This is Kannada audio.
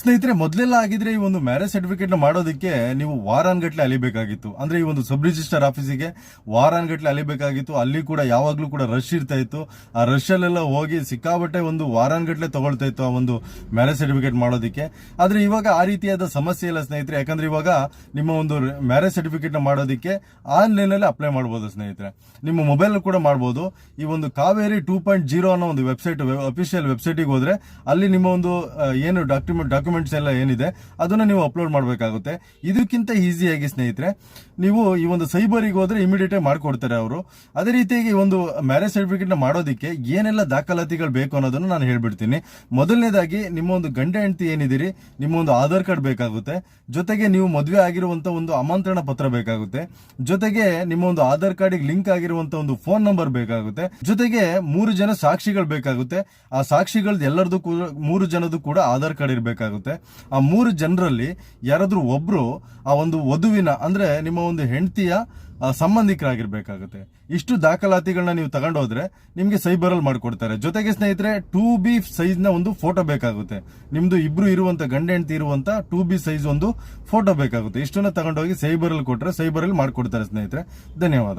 ಸ್ನೇಹಿತರೆ, ಮೊದಲೆಲ್ಲ ಆಗಿದ್ರೆ ಈ ಒಂದು ಮ್ಯಾರೇಜ್ ಸರ್ಟಿಫಿಕೇಟ್ ಮಾಡೋದಕ್ಕೆ ನೀವು ವಾರಾನ್ಗಟ್ಲೆ ಅಲಿಬೇಕಾಗಿತ್ತು. ಅಂದ್ರೆ ಈ ಒಂದು ಸಬ್ ರಿಜಿಸ್ಟರ್ ಆಫೀಸಿಗೆ ವಾರಾನ್ಗಟ್ಲೆ ಅಲಿಬೇಕಾಗಿತ್ತು. ಅಲ್ಲಿ ಕೂಡ ಯಾವಾಗ್ಲೂ ಕೂಡ ರಶ್ ಇರ್ತಾ ಇತ್ತು. ಆ ರಶ್ ಅಲ್ಲೆಲ್ಲ ಹೋಗಿ ಸಿಕ್ಕಾಬಟ್ಟೆ ಒಂದು ವಾರಾನ್ಗಟ್ಲೆ ತಗೊಳ್ತಾ ಇತ್ತು ಆ ಒಂದು ಮ್ಯಾರೇಜ್ ಸರ್ಟಿಫಿಕೇಟ್ ಮಾಡೋದಕ್ಕೆ. ಆದ್ರೆ ಇವಾಗ ಆ ರೀತಿಯಾದ ಸಮಸ್ಯೆ ಇಲ್ಲ ಸ್ನೇಹಿತರೆ. ಯಾಕಂದ್ರೆ ಇವಾಗ ನಿಮ್ಮ ಒಂದು ಮ್ಯಾರೇಜ್ ಸರ್ಟಿಫಿಕೇಟ್ನ ಮಾಡೋದಕ್ಕೆ ಆನ್ಲೈನ್ ಅಲ್ಲಿ ಅಪ್ಲೈ ಮಾಡಬಹುದು ಸ್ನೇಹಿತರೆ. ನಿಮ್ಮ ಮೊಬೈಲ್ ಕೂಡ ಮಾಡಬಹುದು ಈ ಒಂದು ಕಾವೇರಿ ಟೂ ಪಾಯಿಂಟ್ ಜೀರೋ ಅನ್ನೋ ಒಂದು ವೆಬ್ಸೈಟ್ ಅಫಿಷಿಯಲ್ ವೆಬ್ಸೈಟಿಗೆ ಹೋದ್ರೆ ಅಲ್ಲಿ ನಿಮ್ಮ ಒಂದು ಏನು ಏನು ಡಾಕ್ಯುಮೆಂಟ್ ಡಾಕ್ಯುಮೆಂಟ್ಸ್ ಎಲ್ಲ ಏನಿದೆ, ಅದನ್ನ ನೀವು ಅಪ್ಲೋಡ್ ಮಾಡಬೇಕಾಗುತ್ತೆ. ಇದಕ್ಕಿಂತ ಈಸಿಯಾಗಿ ಸ್ನೇಹಿತರೆ, ನೀವು ಈ ಒಂದು ಸೈಬರಿಗೆ ಹೋದ್ರೆ ಇಮಿಡಿಯೇಟ್ ಮಾಡಿಕೊಡ್ತಾರೆ ಅವರು. ಅದೇ ರೀತಿಯಾಗಿ ಒಂದು ಮ್ಯಾರೇಜ್ ಸರ್ಟಿಫಿಕೇಟ್ನ ಮಾಡೋದಕ್ಕೆ ಏನೆಲ್ಲ ದಾಖಲಾತಿಗಳು ಬೇಕು ಅನ್ನೋದನ್ನು ನಾನು ಹೇಳ್ಬಿಡ್ತೀನಿ. ಮೊದಲನೇದಾಗಿ ನಿಮ್ಮ ಒಂದು ಗಂಡ ಹೆಂಡತಿ ಏನಿದ್ದೀರಿ, ನಿಮ್ಮ ಒಂದು ಆಧಾರ್ ಕಾರ್ಡ್ ಬೇಕಾಗುತ್ತೆ. ಜೊತೆಗೆ ನೀವು ಮದುವೆ ಆಗಿರುವಂತ ಒಂದು ಆಮಂತ್ರಣ ಪತ್ರ ಬೇಕಾಗುತ್ತೆ. ಜೊತೆಗೆ ನಿಮ್ಮ ಒಂದು ಆಧಾರ್ ಕಾರ್ಡಿಗೆ ಲಿಂಕ್ ಆಗಿರುವಂತ ಒಂದು ಫೋನ್ ನಂಬರ್ ಬೇಕಾಗುತ್ತೆ. ಜೊತೆಗೆ ಮೂರು ಜನ ಸಾಕ್ಷಿಗಳು ಬೇಕಾಗುತ್ತೆ. ಆ ಸಾಕ್ಷಿಗಳದ್ದು ಎಲ್ಲರದು ಕೂಡ, ಮೂರು ಜನದ್ದು ಕೂಡ ಆಧಾರ್ ಕಾರ್ಡ್ ಇರಬೇಕಾಗುತ್ತೆ. ಆ ಮೂರು ಜನರಲ್ಲಿ ಯಾರಾದ್ರೂ ಒಬ್ಬರು ಆ ಒಂದು ವಧುವಿನ, ಅಂದ್ರೆ ನಿಮ್ಮ ಒಂದು ಹೆಂಡತಿಯ ಸಂಬಂಧಿಕರಾಗಿರ್ಬೇಕಾಗುತ್ತೆ. ಇಷ್ಟು ದಾಖಲಾತಿಗಳನ್ನ ನೀವು ತಗೊಂಡೋದ್ರೆ ನಿಮಗೆ ಸೈಬರಲ್ಲಿ ಮಾಡ್ಕೊಡ್ತಾರೆ. ಜೊತೆಗೆ ಸ್ನೇಹಿತರೆ, ಟೂ ಬಿ ಸೈಜ್ನ ಒಂದು ಫೋಟೋ ಬೇಕಾಗುತ್ತೆ. ನಿಮ್ದು ಇಬ್ರು ಇರುವಂತ ಗಂಡ ಹೆಂಡತಿ ಇರುವಂತ ಟೂ ಬಿ ಸೈಜ್ ಒಂದು ಫೋಟೋ ಬೇಕಾಗುತ್ತೆ. ಇಷ್ಟನ್ನ ತಗೊಂಡೋಗಿ ಸೈಬರಲ್ಲಿ ಕೊಟ್ಟರೆ ಸೈಬರಲ್ಲಿ ಮಾಡ್ಕೊಡ್ತಾರೆ ಸ್ನೇಹಿತರೆ. ಧನ್ಯವಾದ.